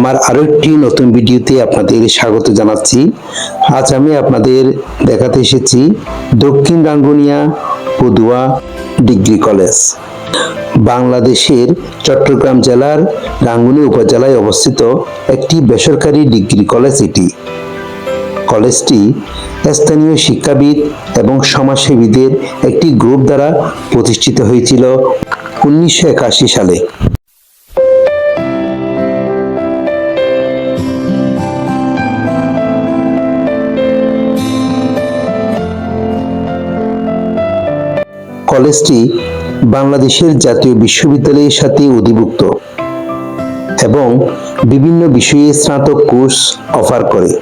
আমার আরও একটি নতুন ভিডিওতে আপনাদের স্বাগত জানাচ্ছি। আজ আমি আপনাদের দেখাতে এসেছি দক্ষিণ রাঙ্গুনিয়া পদুয়া ডিগ্রি কলেজ। বাংলাদেশের চট্টগ্রাম জেলার রাঙ্গুনি উপজেলায় অবস্থিত একটি বেসরকারি ডিগ্রি কলেজ এটি। কলেজটি স্থানীয় শিক্ষাবিদ এবং সমাজসেবীদের একটি গ্রুপ দ্বারা প্রতিষ্ঠিত হয়েছিল উনিশশো একাশি সালে। কলেজটি বাংলাদেশের জাতীয় বিশ্ববিদ্যালয়ের সাথে অধিভুক্ত এবং বিভিন্ন বিষয়ে স্নাতক কোর্স অফার করে।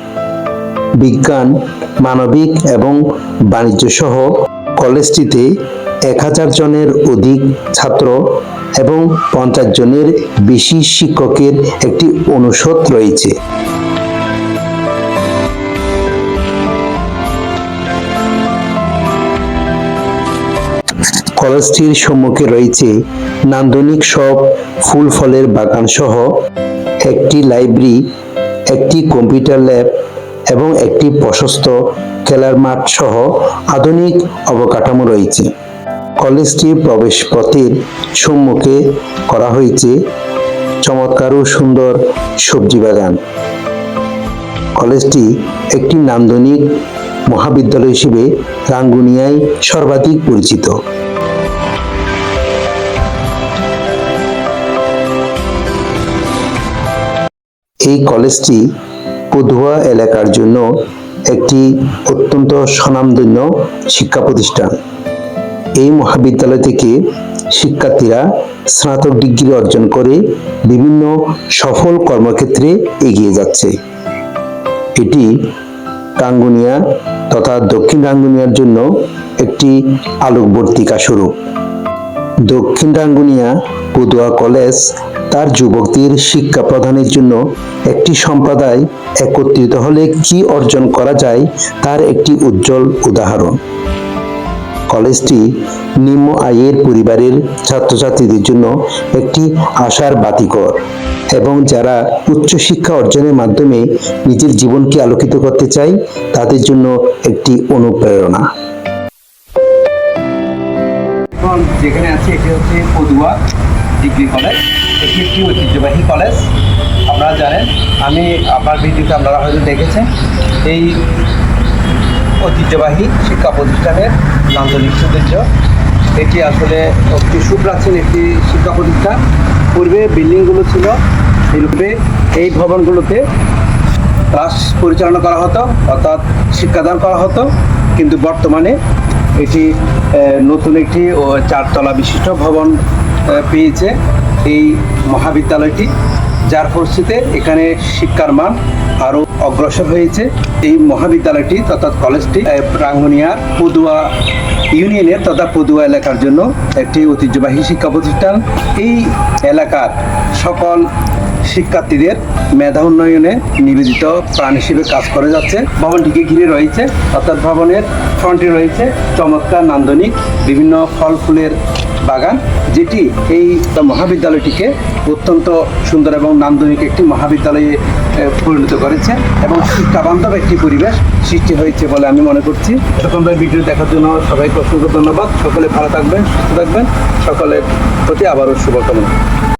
বিজ্ঞান, মানবিক এবং বাণিজ্য সহ কলেজটিতে এক হাজার জনের অধিক ছাত্র এবং পঞ্চাশ জনের বেশি শিক্ষকের একটি অনুষদ রয়েছে। কলেজটির সম্মুখে রয়েছে নান্দনিক সব ফুল ফলের বাগান সহ একটি লাইব্রেরি, একটি কম্পিউটার ল্যাব এবং একটি প্রশস্ত খেলার মাঠ সহ আধুনিক অবকাঠামো রয়েছে। কলেজটির প্রবেশপথের সম্মুখে করা হয়েছে চমৎকার ও সুন্দর সবজি বাগান। কলেজটি একটি নান্দনিক মহাবিদ্যালয় হিসেবে রাঙ্গুনিয়ায় সর্বাধিক পরিচিত। এই কলেজটি পদুয়া এলাকার জন্য একটি অত্যন্ত স্বনামধন্য শিক্ষা প্রতিষ্ঠান। এই মহাবিদ্যালয় থেকে শিক্ষার্থীরা স্নাতক ডিগ্রি অর্জন করে বিভিন্ন সফল কর্মক্ষেত্রে এগিয়ে যাচ্ছে। এটি রাঙ্গুনিয়া তথা দক্ষিণ রাঙ্গুনিয়ার জন্য একটি আলোকবর্তিকা স্বরূপ। দক্ষিণ রাঙ্গুনিয়া পদুয়া কলেজ তার যুবকদের শিক্ষা প্রদানের জন্য একটি সম্প্রদায় একত্রিত হলে কি অর্জন করা যায় তার একটি উজ্জ্বল উদাহরণ। কলেজটি নিম্ন আয়ের পরিবারের ছাত্রছাত্রীদের জন্য একটি আশার বাতিকর এবং যারা উচ্চশিক্ষা অর্জনের মাধ্যমে নিজের জীবনকে আলোকিত করতে চায়, তাদের জন্য একটি অনুপ্রেরণা। যেখানে আছে, এটি হচ্ছে পদুয়া ডিগ্রি কলেজ। এটি একটি ঐতিহ্যবাহী কলেজ। আপনারা জানেন, আমি আপনার ভিডিওতে আপনারা হয়তো দেখেছেন, এই ঐতিহ্যবাহী শিক্ষা প্রতিষ্ঠানের নান্দনিক সৌন্দর্য এটি আসলে একটি সুপ্রাচীন একটি শিক্ষা প্রতিষ্ঠান। পূর্বে বিল্ডিংগুলো ছিল এইরূপে এই ভবনগুলোতে ক্লাস পরিচালনা করা হতো, অর্থাৎ শিক্ষাদান করা হতো। কিন্তু বর্তমানে এটি নতুন একটি চারতলা বিশিষ্ট ভবন পেয়েছে। এই মহাবিদ্যালয়টি, যার ফলশ্রুতিতে এখানে শিক্ষার মান আরও অগ্রসর হয়েছে। এই মহাবিদ্যালয়টি তথা কলেজটি প্রাঙ্গনিয়ার পদুয়া ইউনিয়নের তথা পদুয়া এলাকার জন্য একটি ঐতিহ্যবাহী শিক্ষা প্রতিষ্ঠান। এই এলাকার সকল শিক্ষার্থীদের মেধা উন্নয়নে নিবেদিত প্রাণ হিসেবে কাজ করে যাচ্ছে। ভবনটিকে ঘিরে রয়েছে, অর্থাৎ ভবনের ফ্রন্টে রয়েছে চমৎকার নান্দনিক বিভিন্ন ফল ফুলের বাগান, যেটি এই মহাবিদ্যালয়টিকে অত্যন্ত সুন্দর এবং নান্দনিক একটি মহাবিদ্যালয়ে পরিণত করেছে এবং শিক্ষাবান্ধব একটি পরিবেশ সৃষ্টি হয়েছে বলে আমি মনে করছি। এরকম ভিডিও দেখার জন্য সবাইকে অসংখ্য ধন্যবাদ। সকলে ভালো থাকবেন, সুস্থ থাকবেন। সকলের প্রতি আবারও শুভকামনা।